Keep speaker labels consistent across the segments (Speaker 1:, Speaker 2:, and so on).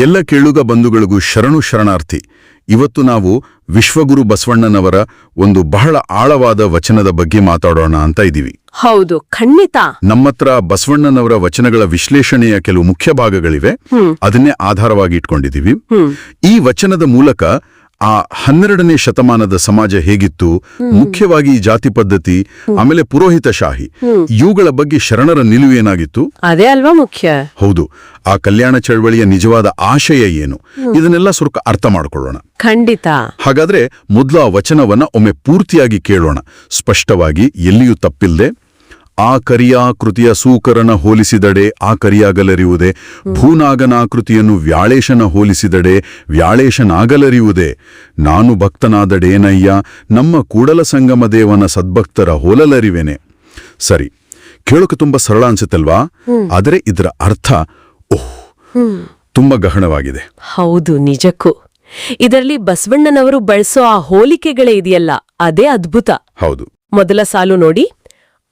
Speaker 1: ಎಲ್ಲ ಕೇಳುಗ ಬಂಧುಗಳಿಗೂ ಶರಣು ಶರಣಾರ್ಥಿ ಇವತ್ತು ನಾವು ವಿಶ್ವಗುರು ಬಸವಣ್ಣನವರ ಒಂದು ಬಹಳ ಆಳವಾದ ವಚನದ ಬಗ್ಗೆ ಮಾತಾಡೋಣ ಅಂತ ಇದ್ದೀವಿ.
Speaker 2: ಹೌದು ಖಂಡಿತ.
Speaker 1: ನಮ್ಮತ್ರ ಬಸವಣ್ಣನವರ ವಚನಗಳ ವಿಶ್ಲೇಷಣೆಯ ಕೆಲವು ಮುಖ್ಯ ಭಾಗಗಳಿವೆ. ಅದನ್ನೇ ಆಧಾರವಾಗಿ ಇಟ್ಕೊಂಡಿದ್ದೀವಿ. ಈ ವಚನದ ಮೂಲಕ ಆ ಹನ್ನೆರಡನೇ ಶತಮಾನದ ಸಮಾಜ ಹೇಗಿತ್ತು? ಮುಖ್ಯವಾಗಿ ಜಾತಿ ಪದ್ಧತಿ ಆಮೇಲೆ ಪುರೋಹಿತಶಾಹಿ ಇವುಗಳ ಬಗ್ಗೆ ಶರಣರ ನಿಲುವು ಏನಾಗಿತ್ತು?
Speaker 2: ಅದೇ ಅಲ್ವಾ ಮುಖ್ಯ.
Speaker 1: ಹೌದು. ಆ ಕಲ್ಯಾಣ ಚಳವಳಿಯ ನಿಜವಾದ ಆಶಯ ಏನು? ಇದನ್ನೆಲ್ಲ ಸ್ವಲ್ಪ ಅರ್ಥ ಮಾಡಿಕೊಳ್ಳೋಣ.
Speaker 2: ಖಂಡಿತ.
Speaker 1: ಹಾಗಾದ್ರೆ ಮೊದಲು ಆ ವಚನವನ್ನ ಒಮ್ಮೆ ಪೂರ್ತಿಯಾಗಿ ಕೇಳೋಣ. ಸ್ಪಷ್ಟವಾಗಿ ಎಲ್ಲಿಯೂ ತಪ್ಪಿಲ್ದೆ ಆ ಕರಿಯಾಕೃತಿಯ ಸೂಕರನ ಹೋಲಿಸಿದಡೆ ಆ ಕರಿಯಾಗಲರಿಯುವುದೇ. ಭೂನಾಗನಾಕೃತಿಯನ್ನು ವ್ಯಾಳೇಶನ ಹೋಲಿಸಿದಡೆ ವ್ಯಾಳೇಶನಾಗಲರಿಯುವುದೇ. ನಾನು ಭಕ್ತನಾದಡೇನಯ್ಯ ನಮ್ಮ ಕೂಡಲ ಸಂಗಮ ದೇವನ ಸದ್ಭಕ್ತರ ಹೋಲಲರಿವೆನೆ. ಸರಿ ಕೇಳೋಕೆ ತುಂಬಾ ಸರಳ ಅನ್ಸುತ್ತಲ್ವಾ? ಆದರೆ ಇದರ ಅರ್ಥ ಓಹ್ ತುಂಬಾ ಗಹನವಾಗಿದೆ.
Speaker 2: ಹೌದು ನಿಜಕ್ಕೂ. ಇದರಲ್ಲಿ ಬಸವಣ್ಣನವರು ಬಳಸೋ ಆ ಹೋಲಿಕೆಗಳೇ ಇದೆಯಲ್ಲ ಅದೇ ಅದ್ಭುತ.
Speaker 1: ಹೌದು.
Speaker 2: ಮೊದಲ ಸಾಲು ನೋಡಿ.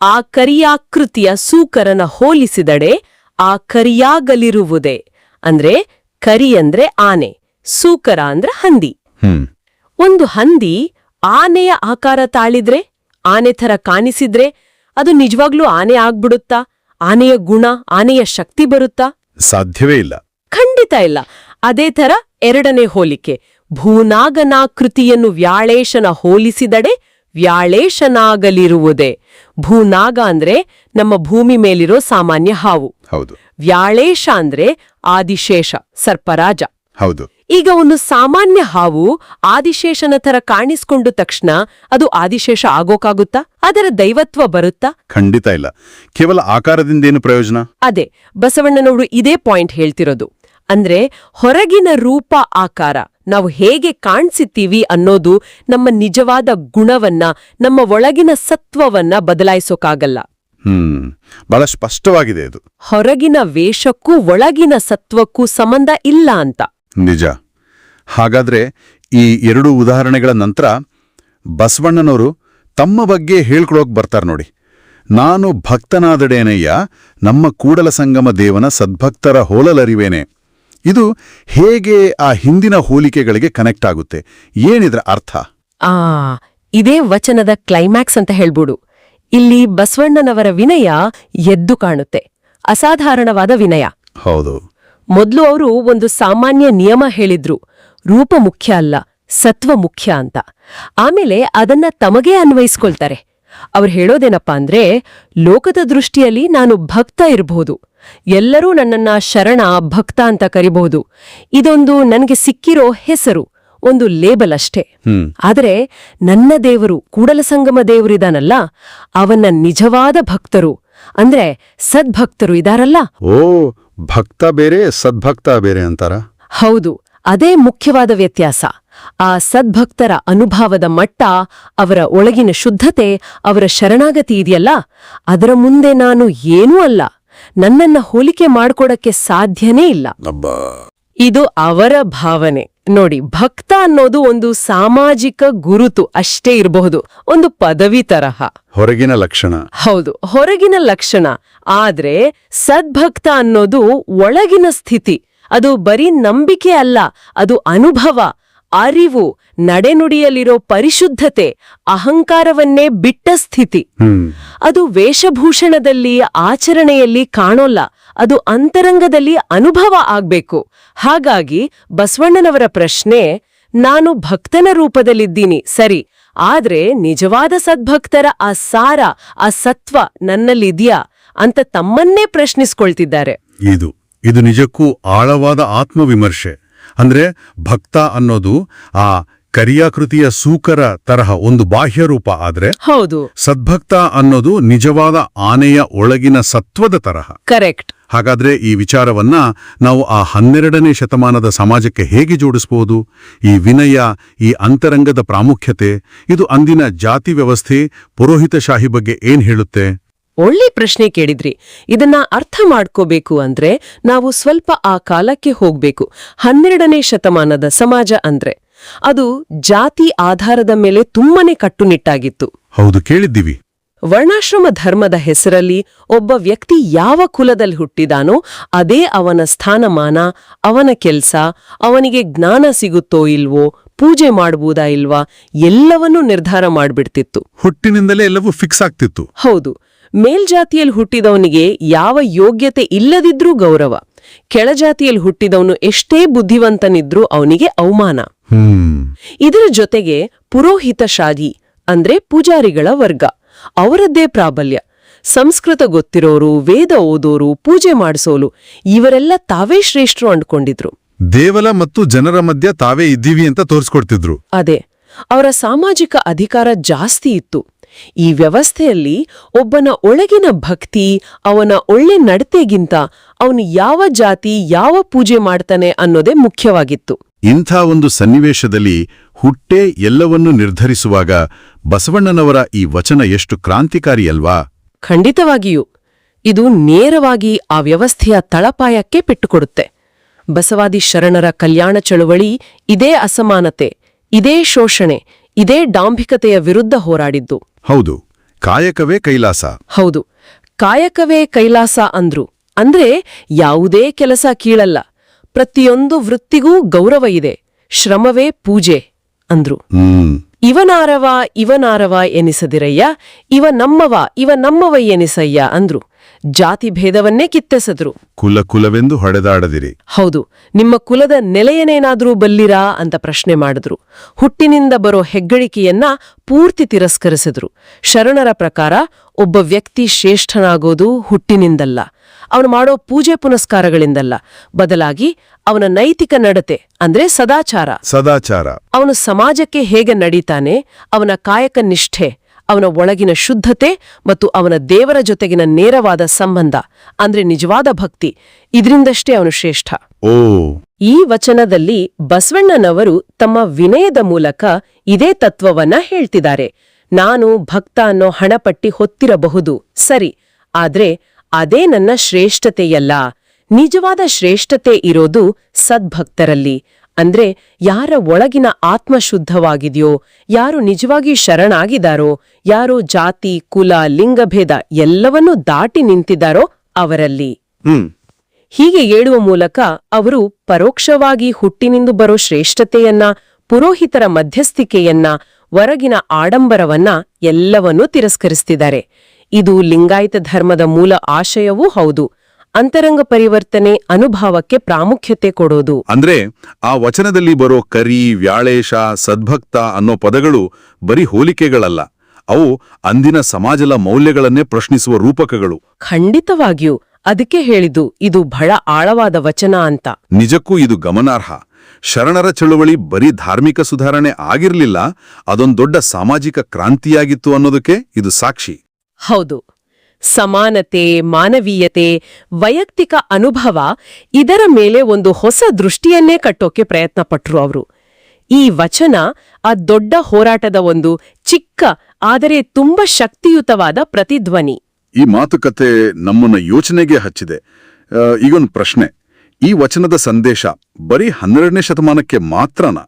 Speaker 2: ಆ ಕರಿಯಾಕೃತಿಯ ಸೂಕರನ ಹೋಲಿಸಿದಡೆ ಆ ಕರಿಯಾಗಲಿರುವುದೇ. ಅಂದ್ರೆ ಕರಿ ಅಂದ್ರೆ ಆನೆ ಸೂಕರ ಅಂದ್ರೆ ಹಂದಿ. ಒಂದು ಹಂದಿ ಆನೆಯ ಆಕಾರ ತಾಳಿದ್ರೆ ಆನೆ ಥರ ಕಾಣಿಸಿದ್ರೆ ಅದು ನಿಜವಾಗ್ಲೂ ಆನೆ ಆಗ್ಬಿಡುತ್ತಾ? ಆನೆಯ ಗುಣ ಆನೆಯ ಶಕ್ತಿ ಬರುತ್ತಾ?
Speaker 1: ಸಾಧ್ಯವೇ ಇಲ್ಲ.
Speaker 2: ಖಂಡಿತ ಇಲ್ಲ. ಅದೇ ಥರ ಎರಡನೇ ಹೋಲಿಕೆ ಭೂನಾಗನಾಕೃತಿಯನ್ನು ವ್ಯಾಳೇಶನ ಹೋಲಿಸಿದಡೆ ವ್ಯಾಳೇಶನಾಗಲಿರುವುದೇ? ಭೂನಾಗ ಅಂದ್ರೆ ನಮ್ಮ ಭೂಮಿ ಮೇಲಿರೋ ಸಾಮಾನ್ಯ ಹಾವು.
Speaker 1: ಹೌದು.
Speaker 2: ವ್ಯಾಳೇಶ ಅಂದ್ರೆ ಆದಿಶೇಷ ಸರ್ಪರಾಜ.
Speaker 1: ಹೌದು.
Speaker 2: ಈಗ ಒಂದು ಸಾಮಾನ್ಯ ಹಾವು ಆದಿಶೇಷನ ತರ ಕಾಣಿಸ್ಕೊಂಡು ತಕ್ಷಣ ಅದು ಆದಿಶೇಷ ಆಗೋಕಾಗುತ್ತಾ? ಅದರ ದೈವತ್ವ ಬರುತ್ತಾ?
Speaker 1: ಖಂಡಿತ ಇಲ್ಲ. ಕೇವಲ ಆಕಾರದಿಂದ ಏನು ಪ್ರಯೋಜನ?
Speaker 2: ಅದೇ ಬಸವಣ್ಣನವರು ಇದೇ ಪಾಯಿಂಟ್ ಹೇಳ್ತಿರೋದು. ಅಂದ್ರೆ ಹೊರಗಿನ ರೂಪ ಆಕಾರ. ನಾವು ಹೇಗೆ ಕಾಣಿಸುತ್ತೀವಿ ಅನ್ನೋದು ನಮ್ಮ ನಿಜವಾದ ಗುಣವನ್ನ ನಮ್ಮ ಒಳಗಿನ ಸತ್ವವನ್ನ ಬದಲಾಯಿಸೋಕಾಗಲ್ಲ.
Speaker 1: ಹ್ಮ್ ಬಹಳ ಸ್ಪಷ್ಟವಾಗಿದೆ ಇದು.
Speaker 2: ಹೊರಗಿನ ವೇಷಕ್ಕೂ ಒಳಗಿನ ಸತ್ವಕ್ಕೂ ಸಂಬಂಧ ಇಲ್ಲ ಅಂತ.
Speaker 1: ನಿಜ. ಹಾಗಾದ್ರೆ ಈ ಎರಡು ಉದಾಹರಣೆಗಳ ನಂತರ ಬಸವಣ್ಣನವರು ತಮ್ಮ ಬಗ್ಗೆ ಹೇಳ್ಕೊಳೋಕ್ ಬರ್ತಾರೆ ನೋಡಿ. ನಾನು ಭಕ್ತನಾದಡೇನಯ್ಯ ನಮ್ಮ ಕೂಡಲ ಸಂಗಮ ದೇವನ ಸದ್ಭಕ್ತರ ಹೋಲಲರಿವೇನೆ. ಇದು ಹೇಗೆ ಆ ಹಿಂದಿನ ಹೋಲಿಕೆಗಳಿಗೆ ಕನೆಕ್ಟ್ ಆಗುತ್ತೆ? ಏನಿದ್ರ ಅರ್ಥ?
Speaker 2: ಆ ಇದೇ ವಚನದ ಕ್ಲೈಮ್ಯಾಕ್ಸ್ ಅಂತ ಹೇಳ್ಬೋದು. ಇಲ್ಲಿ ಬಸವಣ್ಣನವರ ವಿನಯ ಎದ್ದು ಕಾಣುತ್ತೆ. ಅಸಾಧಾರಣವಾದ ವಿನಯ.
Speaker 1: ಹೌದು.
Speaker 2: ಮೊದಲು ಅವರು ಒಂದು ಸಾಮಾನ್ಯ ನಿಯಮ ಹೇಳಿದ್ರು. ರೂಪ ಮುಖ್ಯ ಅಲ್ಲ ಸತ್ವ ಮುಖ್ಯ ಅಂತ. ಆಮೇಲೆ ಅದನ್ನ ತಮಗೇ ಅನ್ವಯಿಸ್ಕೊಳ್ತಾರೆ. ಅವ್ರು ಹೇಳೋದೇನಪ್ಪ ಅಂದ್ರೆ ಲೋಕದ ದೃಷ್ಟಿಯಲ್ಲಿ ನಾನು ಭಕ್ತ ಇರಬಹುದು ಎಲ್ಲರೂ ನನ್ನನ್ನ ಶರಣ ಭಕ್ತ ಅಂತ ಕರಿಬಹುದು. ಇದೊಂದು ನನಗೆ ಸಿಕ್ಕಿರೋ ಹೆಸರು ಒಂದು ಲೇಬಲ್ ಅಷ್ಟೇ. ಆದರೆ ನನ್ನ ದೇವರು ಕೂಡಲ ಸಂಗಮ ದೇವರಿದಾನಲ್ಲ ಅವನ ನಿಜವಾದ ಭಕ್ತರು ಅಂದ್ರೆ ಸದ್ಭಕ್ತರು ಇದಾರಲ್ಲ?
Speaker 1: ಓ ಭಕ್ತ ಬೇರೆ ಸದ್ಭಕ್ತ ಬೇರೆ ಅಂತಾರ?
Speaker 2: ಹೌದು ಅದೇ ಮುಖ್ಯವಾದ ವ್ಯತ್ಯಾಸ. ಆ ಸದ್ಭಕ್ತರ ಅನುಭಾವದ ಮಟ್ಟ ಅವರ ಒಳಗಿನ ಶುದ್ಧತೆ ಅವರ ಶರಣಾಗತಿ ಇದೆಯಲ್ಲ? ಅದರ ಮುಂದೆ ನಾನು ಏನೂ ಅಲ್ಲ. ನನ್ನನ್ನ ಹೋಲಿಕೆ ಮಾಡ್ಕೊಡಕ್ಕೆ ಸಾಧ್ಯನೇ ಇಲ್ಲ. ಇದು ಅವರ ಭಾವನೆ. ನೋಡಿ ಭಕ್ತ ಅನ್ನೋದು ಒಂದು ಸಾಮಾಜಿಕ ಗುರುತು ಅಷ್ಟೇ ಇರಬಹುದು. ಒಂದು ಪದವಿ ತರಹ.
Speaker 1: ಹೊರಗಿನ ಲಕ್ಷಣ.
Speaker 2: ಹೌದು ಹೊರಗಿನ ಲಕ್ಷಣ. ಆದ್ರೆ ಸದ್ಭಕ್ತ ಅನ್ನೋದು ಒಳಗಿನ ಸ್ಥಿತಿ. ಅದು ಬರೀ ನಂಬಿಕೆ ಅಲ್ಲ ಅದು ಅನುಭವ. ಅರಿವು ನಡೆನುಡಿಯಲ್ಲಿರೋ ಪರಿಶುದ್ಧತೆ ಅಹಂಕಾರವನ್ನೇ ಬಿಟ್ಟ ಸ್ಥಿತಿ. ಅದು ವೇಷಭೂಷಣದಲ್ಲಿ ಆಚರಣೆಯಲ್ಲಿ ಕಾಣೋಲ್ಲ ಅದು ಅಂತರಂಗದಲ್ಲಿ ಅನುಭವ ಆಗ್ಬೇಕು. ಹಾಗಾಗಿ ಬಸವಣ್ಣನವರ ಪ್ರಶ್ನೆ ನಾನು ಭಕ್ತನ ರೂಪದಲ್ಲಿದ್ದೀನಿ ಸರಿ ಆದ್ರೆ ನಿಜವಾದ ಸದ್ಭಕ್ತರ ಆ ಸಾರ ಆ ಸತ್ವ ನನ್ನಲ್ಲಿದ್ಯಾ ಅಂತ ತಮ್ಮನ್ನೇ ಪ್ರಶ್ನಿಸ್ಕೊಳ್ತಿದ್ದಾರೆ.
Speaker 3: ಇದು ಇದು ನಿಜಕ್ಕೂ ಆಳವಾದ ಆತ್ಮವಿಮರ್ಶೆ. ಅಂದ್ರೆ ಭಕ್ತ ಅನ್ನೋದು ಆ ಕರಿಯಾಕೃತಿಯ ಸೂಕರ ತರಹ ಒಂದು ಬಾಹ್ಯ ರೂಪ ಆದ್ರೆ
Speaker 2: ಹೌದು.
Speaker 3: ಸದ್ಭಕ್ತ ಅನ್ನೋದು ನಿಜವಾದ ಆನೆಯ ಒಳಗಿನ ಸತ್ವದ ತರಹ.
Speaker 2: ಕರೆಕ್ಟ್
Speaker 3: ಹಾಗಾದ್ರೆ ಈ ವಿಚಾರವನ್ನ ನಾವು ಆ ಹನ್ನೆರಡನೇ ಶತಮಾನದ ಸಮಾಜಕ್ಕೆ ಹೇಗೆ ಜೋಡಿಸಬಹುದು ಈ ವಿನಯ ಈ ಅಂತರಂಗದ ಪ್ರಾಮುಖ್ಯತೆ ಇದು ಅಂದಿನ ಜಾತಿ ವ್ಯವಸ್ಥೆ ಪುರೋಹಿತಶಾಹಿ ಬಗ್ಗೆ ಏನ್ ಹೇಳುತ್ತೆ?
Speaker 2: ಒಳ್ಳೆ ಪ್ರಶ್ನೆ ಕೇಳಿದ್ರಿ. ಇದನ್ನ ಅರ್ಥ ಮಾಡ್ಕೋಬೇಕು ಅಂದ್ರೆ ನಾವು ಸ್ವಲ್ಪ ಆ ಕಾಲಕ್ಕೆ ಹೋಗ್ಬೇಕು. ಹನ್ನೆರಡನೇ ಶತಮಾನದ ಸಮಾಜ ಅಂದ್ರೆ ಅದು ಜಾತಿ ಆಧಾರದ ಮೇಲೆ ತುಂಬಾನೇ ಕಟ್ಟುನಿಟ್ಟಾಗಿತ್ತು.
Speaker 3: ಹೌದು ಕೇಳಿದ್ದೀವಿ.
Speaker 2: ವರ್ಣಾಶ್ರಮ ಧರ್ಮದ ಹೆಸರಲ್ಲಿ ಒಬ್ಬ ವ್ಯಕ್ತಿ ಯಾವ ಕುಲದಲ್ಲಿ ಹುಟ್ಟಿದಾನೋ ಅದೇ ಅವನ ಸ್ಥಾನಮಾನ ಅವನ ಕೆಲ್ಸ ಅವನಿಗೆ ಜ್ಞಾನ ಸಿಗುತ್ತೋ ಇಲ್ವೋ ಪೂಜೆ ಮಾಡಬಹುದಾ ಇಲ್ವಾ ಎಲ್ಲವನ್ನೂ ನಿರ್ಧಾರ ಮಾಡ್ಬಿಡ್ತಿತ್ತು.
Speaker 3: ಹುಟ್ಟಿನಿಂದಲೇ ಎಲ್ಲವೂ ಫಿಕ್ಸ್ ಆಗ್ತಿತ್ತು.
Speaker 2: ಹೌದು. ಮೇಲ್ಜಾತಿಯಲ್ಲಿ ಹುಟ್ಟಿದವನಿಗೆ ಯಾವ ಯೋಗ್ಯತೆ ಇಲ್ಲದಿದ್ರೂ ಗೌರವ. ಕೆಳಜಾತಿಯಲ್ಲಿ ಹುಟ್ಟಿದವನು ಎಷ್ಟೇ ಬುದ್ಧಿವಂತನಿದ್ರೂ ಅವನಿಗೆ ಅವಮಾನ. ಇದರ ಜೊತೆಗೆ ಪುರೋಹಿತಶಾಹಿ ಅಂದ್ರೆ ಪೂಜಾರಿಗಳ ವರ್ಗ. ಅವರದ್ದೇ ಪ್ರಾಬಲ್ಯ. ಸಂಸ್ಕೃತ ಗೊತ್ತಿರೋರು ವೇದ ಓದೋರು ಪೂಜೆ ಮಾಡಿಸೋಲು ಇವರೆಲ್ಲ ತಾವೇ ಶ್ರೇಷ್ಠರು ಅಂಡ್ಕೊಂಡಿದ್ರು
Speaker 3: ದೇವಲ ಮತ್ತು ಜನರ ಮಧ್ಯ ತಾವೇ ಇದ್ದೀವಿ ಅಂತ ತೋರಿಸ್ಕೊಡ್ತಿದ್ರು.
Speaker 2: ಅದೇ. ಅವರ ಸಾಮಾಜಿಕ ಅಧಿಕಾರ ಜಾಸ್ತಿ ಇತ್ತು. ಈ ವ್ಯವಸ್ಥೆಯಲ್ಲಿ ಒಬ್ಬನ ಒಳಗಿನ ಭಕ್ತಿ ಅವನ ಒಳ್ಳೆ ನಡತೆಗಿಂತ ಅವನು ಯಾವ ಜಾತಿ ಯಾವ ಪೂಜೆ ಮಾಡ್ತಾನೆ ಅನ್ನೋದೇ ಮುಖ್ಯವಾಗಿತ್ತು.
Speaker 1: ಇಂಥ ಒಂದು ಸನ್ನಿವೇಶದಲ್ಲಿ ಹುಟ್ಟೆ ಎಲ್ಲವನ್ನೂ ನಿರ್ಧರಿಸುವಾಗ ಬಸವಣ್ಣನವರ ಈ ವಚನ ಎಷ್ಟು ಕ್ರಾಂತಿಕಾರಿಯಲ್ವಾ?
Speaker 2: ಖಂಡಿತವಾಗಿಯೂ. ಇದು ನೇರವಾಗಿ ಆ ವ್ಯವಸ್ಥೆಯ ತಳಪಾಯಕ್ಕೆ ಪೆಟ್ಟುಕೊಡುತ್ತೆ. ಬಸವಾದಿ ಶರಣರ ಕಲ್ಯಾಣ ಚಳುವಳಿ ಇದೇ ಅಸಮಾನತೆ ಇದೇ ಶೋಷಣೆ ಇದೇ ಡಾಂಭಿಕತೆಯ ವಿರುದ್ಧ ಹೋರಾಡಿದ್ದು.
Speaker 1: ಹೌದು ಕಾಯಕವೇ ಕೈಲಾಸ.
Speaker 2: ಹೌದು ಕಾಯಕವೇ ಕೈಲಾಸ ಅಂದ್ರು. ಅಂದ್ರೆ ಯಾವುದೇ ಕೆಲಸ ಕೀಳಲ್ಲ. ಪ್ರತಿಯೊಂದು ವೃತ್ತಿಗೂ ಗೌರವ ಇದೆ. ಶ್ರಮವೇ ಪೂಜೆ ಅಂದ್ರು. ಇವನಾರವ ಇವನಾರವ ಎನಿಸದಿರಯ್ಯ ಇವ ನಮ್ಮವ ಇವ ನಮ್ಮವ ಎನಿಸಯ್ಯ ಅಂದ್ರು. ಜಾತಿ ಭೇದವನ್ನೇ ಕಿತ್ತೆಸದ್ರು.
Speaker 1: ಕುಲ ಕುಲವೆಂದು ಹೊಡೆದಾಡದಿರಿ.
Speaker 2: ಹೌದು ನಿಮ್ಮ ಕುಲದ ನೆಲೆಯನೇನಾದ್ರೂ ಬಲ್ಲಿರಾ ಅಂತ ಪ್ರಶ್ನೆ ಮಾಡಿದ್ರು. ಹುಟ್ಟಿನಿಂದ ಬರೋ ಹೆಗ್ಗಳಿಕೆಯನ್ನ ಪೂರ್ತಿ ತಿರಸ್ಕರಿಸಿದ್ರು. ಶರಣರ ಪ್ರಕಾರ ಒಬ್ಬ ವ್ಯಕ್ತಿ ಶ್ರೇಷ್ಠನಾಗೋದು ಹುಟ್ಟಿನಿಂದಲ್ಲ. ಅವನು ಮಾಡೋ ಪೂಜೆ ಪುನಸ್ಕಾರಗಳಿಂದಲ್ಲ. ಬದಲಾಗಿ ಅವನ ನೈತಿಕ ನಡತೆ ಅಂದ್ರೆ ಸದಾಚಾರ.
Speaker 1: ಸದಾಚಾರ.
Speaker 2: ಅವನು ಸಮಾಜಕ್ಕೆ ಹೇಗೆ ನಡೀತಾನೆ ಅವನ ಕಾಯಕ ನಿಷ್ಠೆ ಅವನ ಒಳಗಿನ ಶುದ್ಧತೆ ಮತ್ತು ಅವನ ದೇವರ ಜೊತೆಗಿನ ನೇರವಾದ ಸಂಬಂಧ. ಅಂದ್ರೆ ನಿಜವಾದ ಭಕ್ತಿ. ಇದರಿಂದಷ್ಟೇ ಅವನು ಶ್ರೇಷ್ಠ. ಈ ವಚನದಲ್ಲಿ ಬಸವಣ್ಣನವರು ತಮ್ಮ ವಿನಯದ ಮೂಲಕ ಇದೇ ತತ್ವವನ್ನ ಹೇಳ್ತಿದ್ದಾರೆ. ನಾನು ಭಕ್ತ ಅನ್ನೋ ಹಣಪಟ್ಟಿ ಹೊತ್ತಿರಬಹುದು ಸರಿ. ಆದ್ರೆ ಅದೇ ನನ್ನ ಶ್ರೇಷ್ಠತೆಯಲ್ಲ. ನಿಜವಾದ ಶ್ರೇಷ್ಠತೆ ಇರೋದು ಸದ್ಭಕ್ತರಲ್ಲಿ. ಅಂದ್ರೆ ಯಾರ ಒಳಗಿನ ಆತ್ಮ ಶುದ್ಧವಾಗಿದೆಯೋ ಯಾರು ನಿಜವಾಗಿ ಶರಣಾಗಿದಾರೋ ಯಾರು ಜಾತಿ ಕುಲ ಲಿಂಗಭೇದ ಎಲ್ಲವನ್ನೂ ದಾಟಿ ನಿಂತಿದ್ದಾರೋ ಅವರಲ್ಲಿ.
Speaker 1: ಹ್ಮ್.
Speaker 2: ಹೀಗೆ ಹೇಳುವ ಮೂಲಕ ಅವರು ಪರೋಕ್ಷವಾಗಿ ಹುಟ್ಟಿನಿಂದ ಬರೋ ಶ್ರೇಷ್ಠತೆಯನ್ನ ಪುರೋಹಿತರ ಮಧ್ಯಸ್ಥಿಕೆಯನ್ನ ಹೊರಗಿನ ಆಡಂಬರವನ್ನ ಎಲ್ಲವನ್ನೂ ತಿರಸ್ಕರಿಸ್ತಿದ್ದಾರೆ. ಇದು ಲಿಂಗಾಯತ ಧರ್ಮದ ಮೂಲ ಆಶಯವೂ ಹೌದು. ಅಂತರಂಗ ಪರಿವರ್ತನೆ ಅನುಭವಕ್ಕೆ ಪ್ರಾಮುಖ್ಯತೆ ಕೊಡೋದು.
Speaker 1: ಅಂದ್ರೆ ಆ ವಚನದಲ್ಲಿ ಬರೋ ಕರಿ ವ್ಯಾಳೇಶ ಸದ್ಭಕ್ತ ಅನ್ನೋ ಪದಗಳು ಬರೀ ಹೋಲಿಕೆಗಳಲ್ಲ. ಅವು ಅಂದಿನ ಸಮಾಜದ ಮೌಲ್ಯಗಳನ್ನೇ ಪ್ರಶ್ನಿಸುವ ರೂಪಕಗಳು.
Speaker 2: ಖಂಡಿತವಾಗಿಯೂ ಅದಕ್ಕೆ ಹೇಳಿದು ಇದು ಬಹಳ ಆಳವಾದ ವಚನ ಅಂತ.
Speaker 1: ನಿಜಕ್ಕೂ ಇದು ಗಮನಾರ್ಹ. ಶರಣರ ಚಳುವಳಿ ಬರೀ ಧಾರ್ಮಿಕ ಸುಧಾರಣೆ ಆಗಿರಲಿಲ್ಲ ಅದೊಂದು ದೊಡ್ಡ ಸಾಮಾಜಿಕ ಕ್ರಾಂತಿಯಾಗಿತ್ತು ಅನ್ನೋದಕ್ಕೆ ಇದು ಸಾಕ್ಷಿ.
Speaker 2: ಹೌದು. ಸಮಾನತೆ, ಮಾನವೀಯತೆ, ವೈಯಕ್ತಿಕ ಅನುಭವ ಇದರ ಮೇಲೆ ಒಂದು ಹೊಸ ದೃಷ್ಟಿಯನ್ನೇ ಕಟ್ಟೋಕೆ ಪ್ರಯತ್ನ ಪಟ್ರು ಅವರು. ಈ ವಚನ ಆ ದೊಡ್ಡ ಹೋರಾಟದ ಒಂದು ಚಿಕ್ಕ, ಆದರೆ ತುಂಬಾ ಶಕ್ತಿಯುತವಾದ ಪ್ರತಿಧ್ವನಿ.
Speaker 1: ಈ ಮಾತುಕತೆ ನಮ್ಮನ್ನ ಯೋಚನೆಗೆ ಹಚ್ಚಿದೆ. ಈಗೊಂದು ಪ್ರಶ್ನೆ. ಈ ವಚನದ ಸಂದೇಶ ಬರೀ ಹನ್ನೆರಡನೇ ಶತಮಾನಕ್ಕೆ ಮಾತ್ರನ?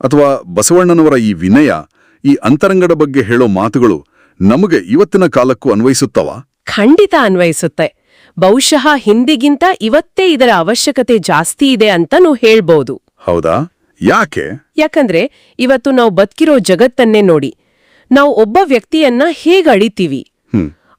Speaker 1: ಅಥವಾ ಬಸವಣ್ಣನವರ ಈ ವಿನಯ, ಈ ಅಂತರಂಗದ ಬಗ್ಗೆ ಹೇಳೋ ಮಾತುಗಳು ನಮಗೆ ಇವತ್ತಿನ ಕಾಲಕ್ಕೂ ಅನ್ವಯಿಸುತ್ತವಾ?
Speaker 2: ಖಂಡಿತ ಅನ್ವಯಿಸುತ್ತೆ. ಬಹುಶಃ ಹಿಂದಿಗಿಂತ ಇವತ್ತೇ ಇದರ ಅವಶ್ಯಕತೆ ಜಾಸ್ತಿ ಇದೆ ಅಂತನೂ ಹೇಳ್ಬೋದು.
Speaker 1: ಹೌದಾ? ಯಾಕೆ?
Speaker 2: ಯಾಕಂದ್ರೆ ಇವತ್ತು ನಾವು ಬದುಕಿರೋ ಜಗತ್ತನ್ನೇ ನೋಡಿ. ನಾವು ಒಬ್ಬ ವ್ಯಕ್ತಿಯನ್ನ ಹೇಗ್ ಅಳಿತೀವಿ?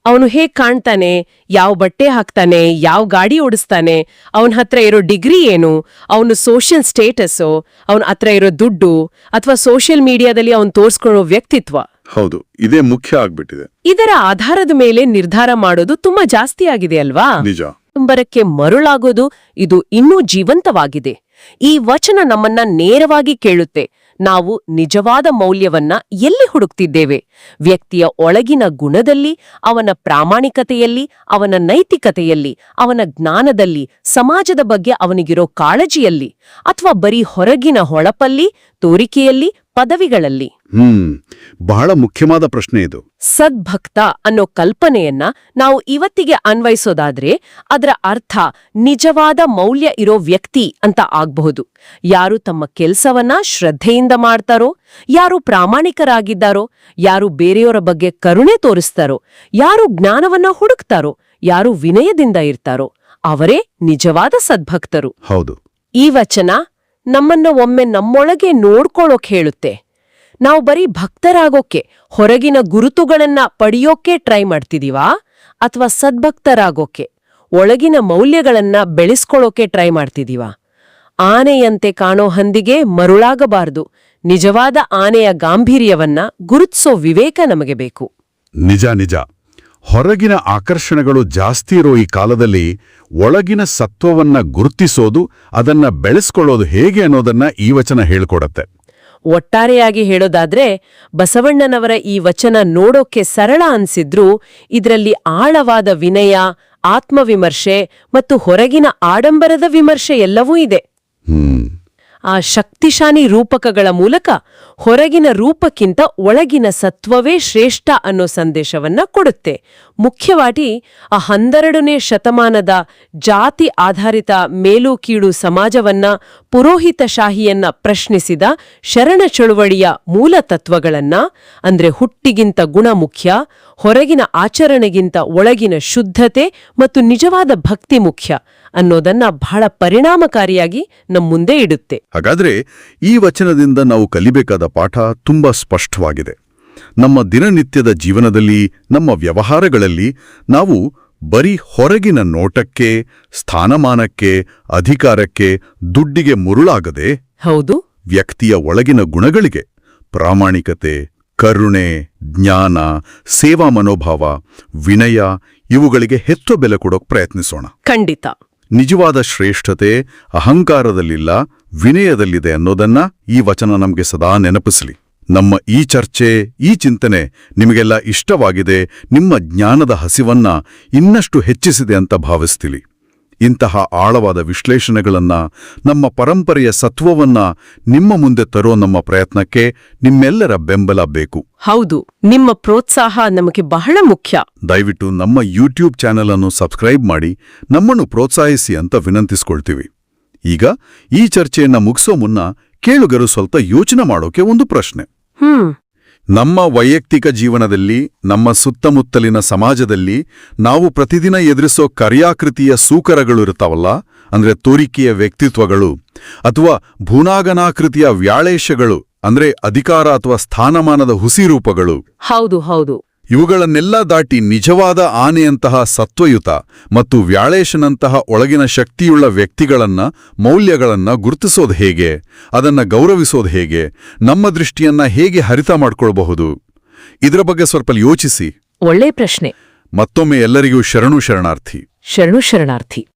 Speaker 2: ಅವನು ಹೇಗ್ ಕಾಣ್ತಾನೆ? ಯಾವ ಬಟ್ಟೆ ಹಾಕ್ತಾನೆ? ಯಾವ ಗಾಡಿ ಓಡಿಸ್ತಾನೆ? ಅವನ ಹತ್ರ ಇರೋ ಡಿಗ್ರಿ ಏನು? ಅವನ ಸೋಷಿಯಲ್ ಸ್ಟೇಟಸ್ಸು? ಅವನ ಹತ್ರ ಇರೋ ದುಡ್ಡು? ಅಥವಾ ಸೋಷಿಯಲ್ ಮೀಡಿಯಾದಲ್ಲಿ ಅವನು ತೋರಿಸ್ಕೊಳ್ಳೋ ವ್ಯಕ್ತಿತ್ವ?
Speaker 1: ಹೌದು ಇದೇ ಮುಖ್ಯ ಆಗ್ಬಿಟ್ಟಿದೆ.
Speaker 2: ಇದರ ಆಧಾರದ ಮೇಲೆ ನಿರ್ಧಾರ ಮಾಡೋದು ತುಂಬಾ ಜಾಸ್ತಿ ಆಗಿದೆ ಅಲ್ವಾ?
Speaker 1: ನಿಜ.
Speaker 2: ಕುಟುಂಬರಕ್ಕೆ ಮರುಳಾಗೋದು ಇದು ಇನ್ನೂ ಜೀವಂತವಾಗಿದೆ. ಈ ವಚನ ನಮ್ಮನ್ನ ನೇರವಾಗಿ ಕೇಳುತ್ತೆ. ನಾವು ನಿಜವಾದ ಮೌಲ್ಯವನ್ನ ಎಲ್ಲಿ ಹುಡುಕ್ತಿದ್ದೇವೆ? ವ್ಯಕ್ತಿಯ ಒಳಗಿನ ಗುಣದಲ್ಲಿ ಅವನ ಪ್ರಾಮಾಣಿಕತೆಯಲ್ಲಿ ಅವನ ನೈತಿಕತೆಯಲ್ಲಿ ಅವನ ಜ್ಞಾನದಲ್ಲಿ ಸಮಾಜದ ಬಗ್ಗೆ ಅವನಿಗಿರೋ ಕಾಳಜಿಯಲ್ಲಿ ಅಥವಾ ಬರೀ ಹೊರಗಿನ ಹೊಳಪಲ್ಲಿ ತೋರಿಕೆಯಲ್ಲಿ ಪದವಿಗಳಲ್ಲಿ.
Speaker 1: ಹ್ಮ್ ಬಹಳ ಮುಖ್ಯವಾದ ಪ್ರಶ್ನೆ ಇದು.
Speaker 2: ಸದ್ಭಕ್ತ ಅನ್ನೋ ಕಲ್ಪನೆಯನ್ನ ನಾವು ಇವತ್ತಿಗೆ ಅನ್ವಯಿಸೋದಾದ್ರೆ ಅದರ ಅರ್ಥ ನಿಜವಾದ ಮೌಲ್ಯ ಇರೋ ವ್ಯಕ್ತಿ ಅಂತ ಆಗ್ಬಹುದು. ಯಾರು ತಮ್ಮ ಕೆಲಸವನ್ನ ಶ್ರದ್ಧೆಯಿಂದ ಮಾಡ್ತಾರೋ ಯಾರು ಪ್ರಾಮಾಣಿಕರಾಗಿದ್ದಾರೋ ಯಾರು ಬೇರೆಯವರ ಬಗ್ಗೆ ಕರುಣೆ ತೋರಿಸ್ತಾರೋ ಯಾರು ಜ್ಞಾನವನ್ನ ಹುಡುಕ್ತಾರೋ ಯಾರು ವಿನಯದಿಂದ ಇರ್ತಾರೋ ಅವರೇ ನಿಜವಾದ ಸದ್ಭಕ್ತರು.
Speaker 1: ಹೌದು.
Speaker 2: ಈ ವಚನ ನಮ್ಮನ್ನ ಒಮ್ಮೆ ನಮ್ಮೊಳಗೆ ನೋಡ್ಕೊಳ್ಳೋಕ್ ಹೇಳುತ್ತೆ. ನಾವು ಬರೀ ಭಕ್ತರಾಗೋಕೆ, ಹೊರಗಿನ ಗುರುತುಗಳನ್ನ ಪಡೆಯೋಕೆ ಟ್ರೈ ಮಾಡ್ತಿದೀವಾ? ಅಥವಾ ಸದ್ಭಕ್ತರಾಗೋಕೆ, ಒಳಗಿನ ಮೌಲ್ಯಗಳನ್ನ ಬೆಳೆಸ್ಕೊಳ್ಳೋಕೆ ಟ್ರೈ ಮಾಡ್ತಿದೀವಾ? ಆನೆಯಂತೆ ಕಾಣೋ ಹಂದಿಗೆ ಮರುಳಾಗಬಾರದು. ನಿಜವಾದ ಆನೆಯ ಗಾಂಭೀರ್ಯವನ್ನ ಗುರುತ್ಸೋ ವಿವೇಕ ನಮಗೆ ಬೇಕು.
Speaker 1: ನಿಜ ನಿಜ. ಹೊರಗಿನ ಆಕರ್ಷಣೆಗಳು ಜಾಸ್ತಿ ಇರೋ ಈ ಕಾಲದಲ್ಲಿ ಒಳಗಿನ ಸತ್ವವನ್ನ ಗುರುತಿಸೋದು ಅದನ್ನ ಬೆಳೆಸ್ಕೊಳ್ಳೋದು ಹೇಗೆ ಅನ್ನೋದನ್ನ ಈ ವಚನ ಹೇಳ್ಕೊಡತ್ತೆ.
Speaker 2: ಒಟ್ಟಾರೆಯಾಗಿ ಹೇಳೋದಾದ್ರೆ ಬಸವಣ್ಣನವರ ಈ ವಚನ ನೋಡೋಕೆ ಸರಳ ಅನ್ಸಿದ್ರೂ ಇದರಲ್ಲಿ ಆಳವಾದ ವಿನಯ ಆತ್ಮವಿಮರ್ಶೆ ಮತ್ತು ಹೊರಗಿನ ಆಡಂಬರದ ವಿಮರ್ಶೆ ಎಲ್ಲವೂ ಇದೆ.
Speaker 1: ಹ್ಮ್.
Speaker 2: ಆ ಶಕ್ತಿಶಾಲಿ ರೂಪಕಗಳ ಮೂಲಕ ಹೊರಗಿನ ರೂಪಕ್ಕಿಂತ ಒಳಗಿನ ಸತ್ವವೇ ಶ್ರೇಷ್ಠ ಅನ್ನೋ ಸಂದೇಶವನ್ನ ಕೊಡುತ್ತೆ. ಮುಖ್ಯವಾಗಿ ಆ ಹನ್ನೆರಡನೇ ಶತಮಾನದ ಜಾತಿ ಆಧಾರಿತ ಮೇಲು ಕೀಳು ಸಮಾಜವನ್ನ ಪುರೋಹಿತಶಾಹಿಯನ್ನ ಪ್ರಶ್ನಿಸಿದ ಶರಣ ಚಳುವಳಿಯ ಮೂಲ ತತ್ವಗಳನ್ನ, ಅಂದ್ರೆ ಹುಟ್ಟಿಗಿಂತ ಗುಣ ಮುಖ್ಯ ಹೊರಗಿನ ಆಚರಣೆಗಿಂತ ಒಳಗಿನ ಶುದ್ಧತೆ ಮತ್ತು ನಿಜವಾದ ಭಕ್ತಿ ಮುಖ್ಯ ಅನ್ನೋದನ್ನ ಬಹಳ ಪರಿಣಾಮಕಾರಿಯಾಗಿ ನಮ್ಮ ಮುಂದೆ ಇಡುತ್ತೆ.
Speaker 1: ಹಾಗಾದ್ರೆ ಈ ವಚನದಿಂದ ನಾವು ಕಲಿಬೇಕಾದ ಪಾಠ ತುಂಬಾ ಸ್ಪಷ್ಟವಾಗಿದೆ. ನಮ್ಮ ದಿನನಿತ್ಯದ ಜೀವನದಲ್ಲಿ ನಮ್ಮ ವ್ಯವಹಾರಗಳಲ್ಲಿ ನಾವು ಬರೀ ಹೊರಗಿನ ನೋಟಕ್ಕೆ ಸ್ಥಾನಮಾನಕ್ಕೆ ಅಧಿಕಾರಕ್ಕೆ ದುಡ್ಡಿಗೆ ಮುರುಳಾಗದೆ
Speaker 2: ಹೌದು.
Speaker 1: ವ್ಯಕ್ತಿಯ ಒಳಗಿನ ಗುಣಗಳಿಗೆ ಪ್ರಾಮಾಣಿಕತೆ ಕರುಣೆ ಜ್ಞಾನ ಸೇವಾ ಮನೋಭಾವ ವಿನಯ ಇವುಗಳಿಗೆ ಹೆಚ್ಚು ಬೆಲೆ ಕೊಡೋಕ್ ಪ್ರಯತ್ನಿಸೋಣ.
Speaker 2: ಖಂಡಿತ.
Speaker 1: ನಿಜವಾದ ಶ್ರೇಷ್ಠತೆ ಅಹಂಕಾರದಲ್ಲಿಲ್ಲ ವಿನಯದಲ್ಲಿದೆ ಅನ್ನೋದನ್ನ ಈ ವಚನ ನಮಗೆ ಸದಾ ನೆನಪಿಸಲಿ. ನಮ್ಮ ಈ ಚರ್ಚೆ ಈ ಚಿಂತನೆ ನಿಮಗೆಲ್ಲ ಇಷ್ಟವಾಗಿದೆ. ನಿಮ್ಮ ಜ್ಞಾನದ ಹಸಿವನ್ನ ಇನ್ನಷ್ಟು ಹೆಚ್ಚಿಸಿದೆ ಅಂತ ಭಾವಿಸ್ತೀಲಿ. ಇಂತಹ ಆಳವಾದ ವಿಶ್ಲೇಷಣೆಗಳನ್ನ ನಮ್ಮ ಪರಂಪರೆಯ ಸತ್ವವನ್ನ ನಿಮ್ಮ ಮುಂದೆ ತರೋ ನಮ್ಮ ಪ್ರಯತ್ನಕ್ಕೆ ನಿಮ್ಮೆಲ್ಲರ ಬೆಂಬಲ ಬೇಕು.
Speaker 2: ಹೌದು ನಿಮ್ಮ ಪ್ರೋತ್ಸಾಹ ನಮಗೆ ಬಹಳ ಮುಖ್ಯ.
Speaker 1: ದಯವಿಟ್ಟು ನಮ್ಮ ಯೂಟ್ಯೂಬ್ ಚಾನೆಲ್ ಅನ್ನು ಸಬ್ಸ್ಕ್ರೈಬ್ ಮಾಡಿ ನಮ್ಮನ್ನು ಪ್ರೋತ್ಸಾಹಿಸಿ ಅಂತ ವಿನಂತಿಸ್ಕೊಳ್ತೀವಿ. ಈಗ ಈ ಚರ್ಚೆಯನ್ನ ಮುಗಿಸೋ ಮುನ್ನ ಕೇಳುಗರು ಸ್ವಲ್ಪ ಯೋಚನೆ ಮಾಡೋಕೆ ಒಂದು ಪ್ರಶ್ನೆ.
Speaker 2: ಹ್ಮ್.
Speaker 1: ನಮ್ಮ ವೈಯಕ್ತಿಕ ಜೀವನದಲ್ಲಿ ನಮ್ಮ ಸುತ್ತಮುತ್ತಲಿನ ಸಮಾಜದಲ್ಲಿ ನಾವು ಪ್ರತಿದಿನ ಎದುರಿಸೋ ಕರ್ಯಾಕೃತಿಯ ಸೂಕರಗಳು ಇರ್ತಾವಲ್ಲ ಅಂದ್ರೆ ತೋರಿಕೆಯ ವ್ಯಕ್ತಿತ್ವಗಳು ಅಥವಾ ಭೂನಾಗನಾಕೃತಿಯ ವ್ಯಾಳೇಶಗಳು ಅಂದ್ರೆ ಅಧಿಕಾರ ಅಥವಾ ಸ್ಥಾನಮಾನದ ಹುಸಿರೂಪಗಳು
Speaker 2: ಹೌದು ಹೌದು.
Speaker 1: ಇವುಗಳನ್ನೆಲ್ಲ ದಾಟಿ ನಿಜವಾದ ಆನೆಯಂತಹ ಸತ್ವಯುತ ಮತ್ತು ವ್ಯಾಳೇಶನಂತಹ ಒಳಗಿನ ಶಕ್ತಿಯುಳ್ಳ ವ್ಯಕ್ತಿಗಳನ್ನ ಮೌಲ್ಯಗಳನ್ನ ಗುರುತಿಸೋದು ಹೇಗೆ? ಅದನ್ನ ಗೌರವಿಸೋದು ಹೇಗೆ? ನಮ್ಮ ದೃಷ್ಟಿಯನ್ನ ಹೇಗೆ ಹರಿತ ಮಾಡ್ಕೊಳ್ಬಹುದು? ಇದರ ಬಗ್ಗೆ ಸ್ವಲ್ಪ ಯೋಚಿಸಿ.
Speaker 2: ಒಳ್ಳೆ ಪ್ರಶ್ನೆ.
Speaker 1: ಮತ್ತೊಮ್ಮೆ ಎಲ್ಲರಿಗೂ ಶರಣು ಶರಣಾರ್ಥಿ.
Speaker 2: ಶರಣು ಶರಣಾರ್ಥಿ.